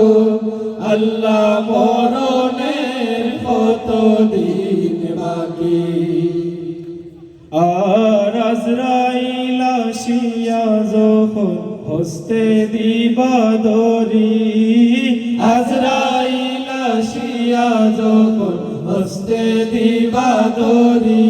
গো আল্লাহ মরণের কত দিন বাকি। আর আজরাইল আসিয়া যখন হস্তে দিবা দরি আজরাইল আসিয়া যখন হস্তে দিবা দরি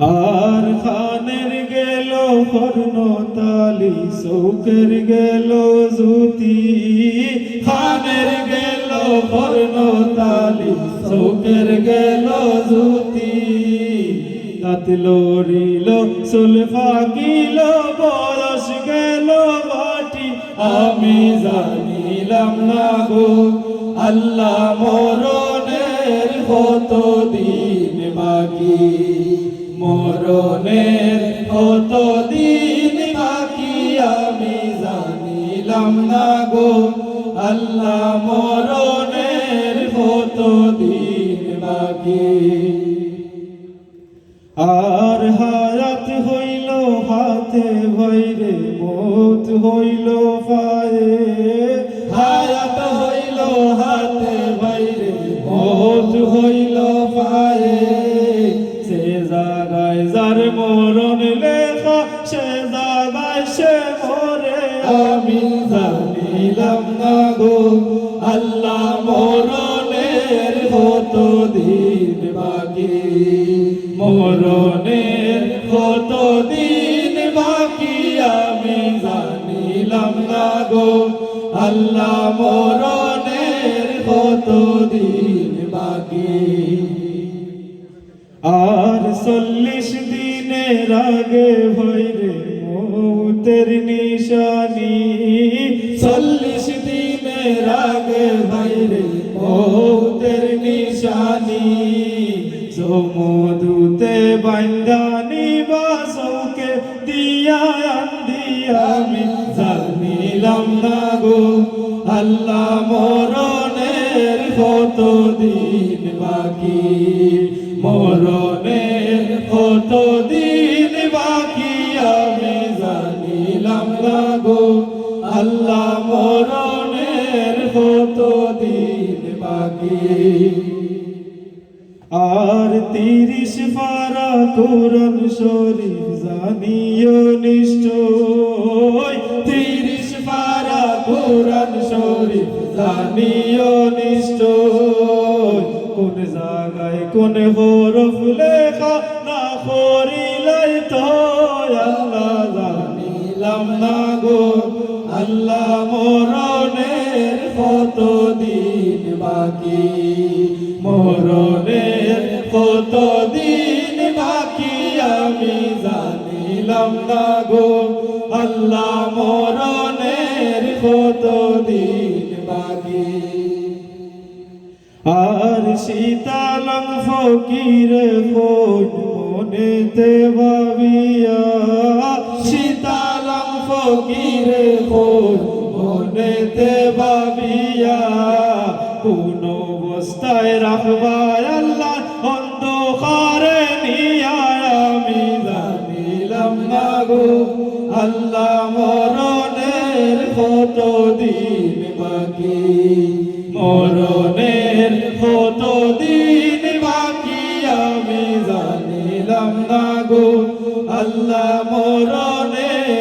আর খানের গেল কর্ণ তালি সৌকের গেল জুতি খানের গেল কর্ণ তালি সৌকের গেল জুতি দাঁত লড়িল চুল ফাকিল বয়স গেল বাটি আমি জানিলাম না গো, আল্লাহ মরণের কত দিন বাকি? মরণের কত দিন বাকি আমি জানিলাম না গো। আল্লাহ, মরণের কত দিন বাকি। আর হায়াত হইল, হাতে ভৈরে মত হইল পায়ে আমি জানিলাম না আল্লাহ মরণের কত দিন বাকি। মরণের কত দিন বাকি, আমি জানিলাম না আল্লাহ মরণের কত দিন বাকি। আর চল্লিশ দিনের আগে ভৈরে মৌতের নিশানি। চল্লিশ দিনের আগে ভৈরে মৌতের নিশানি। সমুদুতে বান্দানি বাসকে দিয়া আন্দি আমি জানিলাম না গো। আল্লাহ মরণের কত দিন বাকি? মরণের জানিলাম না গো আল্লাহ মরণের কত দিন বাকি। আর তিরিশ পারা কোরআন শরীফ জানিও নিশ্চয়। তিরিশ পারা কোরআন শরীফ জানিও নিশ্চয়। কোন জায়গায় কোন হরফ লেখা না করিলাই তো আল্লাহ জানিলাম না গো, আল্লাহ মরণের কত দিন বাকি? মরণের কত দিন বাকি আমি জানিলাম না গো, আল্লাহ মরণের কত দিন বাকি? আর শীতালং ফকির খোঁজ মনেতে ফকির খোঁজ মনেতে ভাবিয়া কোন অবস্থায় রাখবার আল্লাহ, অন্ধকারে নিয়া আমি জানিলাম না গো আল্লাহ মরণের কত দিন বাকি? মরণের কত দিন বাকি? আমি জানিলাম না গো আল্লাহ মরণের